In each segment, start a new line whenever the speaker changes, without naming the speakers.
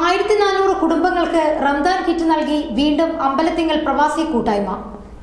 ആയിരത്തി നാനൂറ് കുടുംബങ്ങൾക്ക് റംദാൻ കിറ്റ് നൽകി വീണ്ടും അമ്പലത്തിങ്ങൽ പ്രവാസി കൂട്ടായ്മ.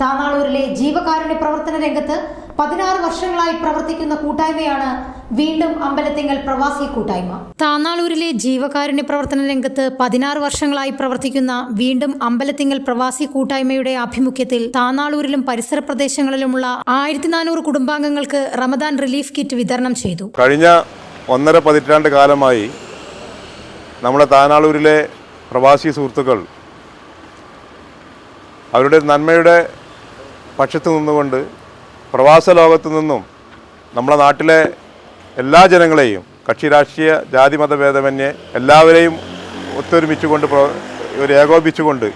താനാളൂരിലെ ജീവകാരുണ്യ പ്രവർത്തന രംഗത്ത് പതിനാറ് വർഷങ്ങളായി പ്രവർത്തിക്കുന്ന കൂട്ടായ്മയാണ് വീണ്ടും അമ്പലത്തിങ്ങൽ പ്രവാസി കൂട്ടായ്മ. താനാളൂരിലെ ജീവകാരുണ്യ പ്രവർത്തന രംഗത്ത് പതിനാറ് വർഷങ്ങളായി പ്രവർത്തിക്കുന്ന വീണ്ടും അമ്പലത്തിങ്ങൽ പ്രവാസി കൂട്ടായ്മയുടെ ആഭിമുഖ്യത്തിൽ താനാളൂരിലും പരിസര പ്രദേശങ്ങളിലുമുള്ള ആയിരത്തി നാനൂറ് കുടുംബാംഗങ്ങൾക്ക് റമദാൻ റിലീഫ് കിറ്റ് വിതരണം ചെയ്തു.
കഴിഞ്ഞ ഒന്നര പതിറ്റാണ്ട് കാലമായി നമ്മുടെ താനാളൂരിലെ പ്രവാസി സുഹൃത്തുക്കൾ അവരുടെ നന്മയുടെ പക്ഷത്ത് നിന്നുകൊണ്ട് പ്രവാസ ലോകത്തു നിന്നും നമ്മുടെ നാട്ടിലെ എല്ലാ ജനങ്ങളെയും കക്ഷി രാഷ്ട്രീയ ജാതി മത ഭേദമന്യേ എല്ലാവരെയും ഒത്തൊരുമിച്ചുകൊണ്ട് ഒരു ഏകോപിച്ചുകൊണ്ട്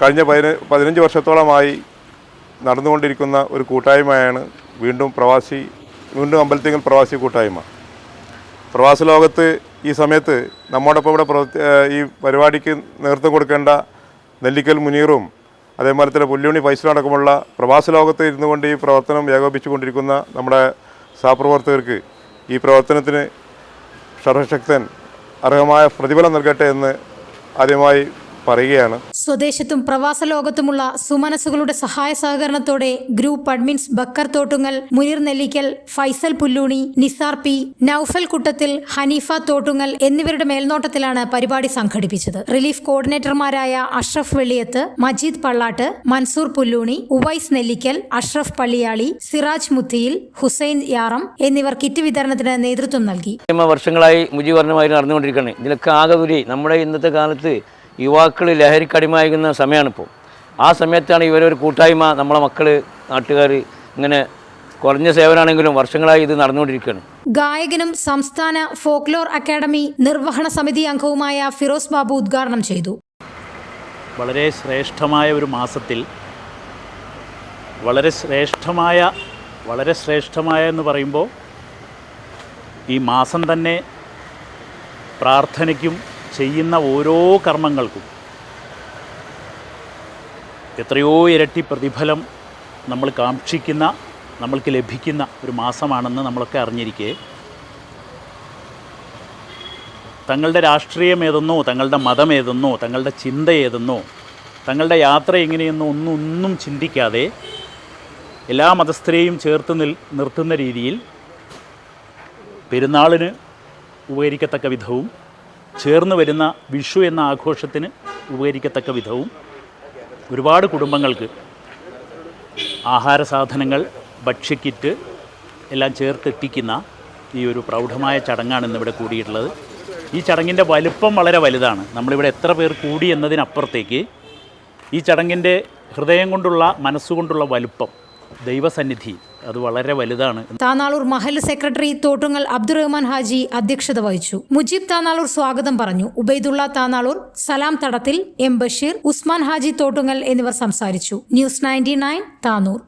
കഴിഞ്ഞ പതിന പതിനഞ്ച് വർഷത്തോളമായി നടന്നുകൊണ്ടിരിക്കുന്ന ഒരു കൂട്ടായ്മയാണ് വീണ്ടും പ്രവാസി വീണ്ടും അമ്പലത്തിങ്കൽ പ്രവാസി കൂട്ടായ്മ. പ്രവാസ ലോകത്ത് ഈ സമയത്ത് നമ്മോടൊപ്പം ഇവിടെ പ്രവർത്തി ഈ പരിപാടിക്ക് നേതൃത്വം കൊടുക്കേണ്ട നെല്ലിക്കൽ മുനീറും അതേപോലെ തന്നെ പുല്ലുണി പൈസലടക്കമുള്ള പ്രവാസ ലോകത്ത് ഇരുന്നു കൊണ്ട് ഈ പ്രവർത്തനം ഏകോപിച്ചുകൊണ്ടിരിക്കുന്ന നമ്മുടെ സഹപ്രവർത്തകർക്ക് ഈ പ്രവർത്തനത്തിന് സർവശക്തൻ അർഹമായ പ്രതിഫലം നൽകട്ടെ എന്ന് ആദ്യമായി പറയുകയാണ്.
സ്വദേശത്തും പ്രവാസ ലോകത്തുമുള്ള സുമനസുകളുടെ സഹായ സഹകരണത്തോടെ group admins Bakkar Thottungal Muneer Nellikkal Faisal Pulluni Nisar P Noufal Kuttathil Haneefa Thottungal എന്നിവരുടെ മേൽനോട്ടത്തിലാണ് പരിപാടി സംഘടിപ്പിച്ചത്. റിലീഫ് കോർഡിനേറ്റർമാരായ അഷ്റഫ് വെള്ളിയത്ത് മജീദ് പള്ളാട്ട് മൻസൂർ പുല്ലൂണി ഉവൈസ് നെല്ലിക്കൽ അഷ്റഫ് പള്ളിയാളി സിറാജ് മുത്തിയിൽ ഹുസൈൻ യാറം എന്നിവർ കിറ്റ് വിതരണത്തിന് നേതൃത്വം നൽകി.
വർഷങ്ങളായി മുജീവർണമായി നടന്നുകൊണ്ടിരിക്കുകയാണ്. ഇതിലൊക്കെ ആകെ നമ്മുടെ ഇന്നത്തെ കാലത്ത് യുവാക്കൾ ലഹരിക്കടിമയാകുന്ന സമയമാണിപ്പോൾ. ആ സമയത്താണ് ഇവരൊരു കൂട്ടായ്മ നമ്മളെ മക്കൾ നാട്ടുകാർ ഇങ്ങനെ കുറഞ്ഞ സേവനമാണെങ്കിലും വർഷങ്ങളായി ഇത് നടന്നുകൊണ്ടിരിക്കുകയാണ്.
ഗായകനും സംസ്ഥാന ഫോക്ലോർ അക്കാദമി നിർവഹണ സമിതി അംഗവുമായ ഫിറോസ് ബാബു ഉദ്ഘാടനം ചെയ്തു.
വളരെ ശ്രേഷ്ഠമായ ഒരു മാസത്തിൽ വളരെ ശ്രേഷ്ഠമായ വളരെ ശ്രേഷ്ഠമായ എന്ന് പറയുമ്പോൾ ഈ മാസം തന്നെ പ്രാർത്ഥനയ്ക്കും ചെയ്യുന്ന ഓരോ കർമ്മങ്ങൾക്കും എത്രയോ ഇരട്ടി പ്രതിഫലം നമ്മൾ കാക്ഷിക്കുന്ന നമ്മൾക്ക് ലഭിക്കുന്ന ഒരു മാസമാണെന്ന് നമ്മളൊക്കെ അറിഞ്ഞിരിക്കെ. തങ്ങളുടെ രാഷ്ട്രീയം ഏതെന്നോ തങ്ങളുടെ മതം ഏതെന്നോ തങ്ങളുടെ ചിന്ത ഏതെന്നോ തങ്ങളുടെ യാത്ര എങ്ങനെയെന്നോ ഒന്നും ഒന്നും ചിന്തിക്കാതെ എല്ലാ മതസ്ഥരെയും ചേർത്ത് നിൽ നിർത്തുന്ന രീതിയിൽ പെരുന്നാളിന് ഉപകരിക്കത്തക്ക വിധവും ചേർന്ന് വരുന്ന വിഷു എന്ന ആഘോഷത്തിന് ഉപകരിക്കത്തക്ക വിധവും ഒരുപാട് കുടുംബങ്ങൾക്ക് ആഹാര സാധനങ്ങൾ ഭക്ഷ്യക്കിറ്റ് എല്ലാം ചേർത്തെത്തിക്കുന്ന ഈ ഒരു പ്രൗഢമായ ചടങ്ങാണ് ഇന്നിവിടെ കൂടിയിട്ടുള്ളത്. ഈ ചടങ്ങിന്റെ വലുപ്പം വളരെ വലുതാണ്. നമ്മളിവിടെ എത്ര പേർ കൂടി എന്നതിനപ്പുറത്തേക്ക് ഈ ചടങ്ങിന്റെ ഹൃദയം കൊണ്ടുള്ള മനസ്സുകൊണ്ടുള്ള വലുപ്പം ദൈവസന്നിധി അത് വളരെ വലുതാണ്.
താനാളൂർ മഹൽ സെക്രട്ടറി തോട്ടുങ്ങൽ അബ്ദുറഹ്മാൻ ഹാജി അധ്യക്ഷത വഹിച്ചു. മുജീബ് താനാളൂർ സ്വാഗതം പറഞ്ഞു. ഉബൈദുള്ള താനാളൂർ സലാം തടത്തിൽ എം ബഷീർ ഉസ്മാൻ ഹാജി തോട്ടുങ്ങൽ എന്നിവർ സംസാരിച്ചു. News ninety nine Tanur.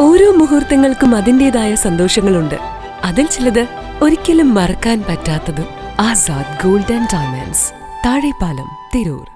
ഓരോ മുഹൂർത്തങ്ങൾക്കും അതിന്റെതായ സന്തോഷങ്ങളുണ്ട്. അതിൽ ചിലത് ഒരിക്കലും മറക്കാൻ പറ്റാത്തതും. Azad golden diamonds Thazhepalam Tirur.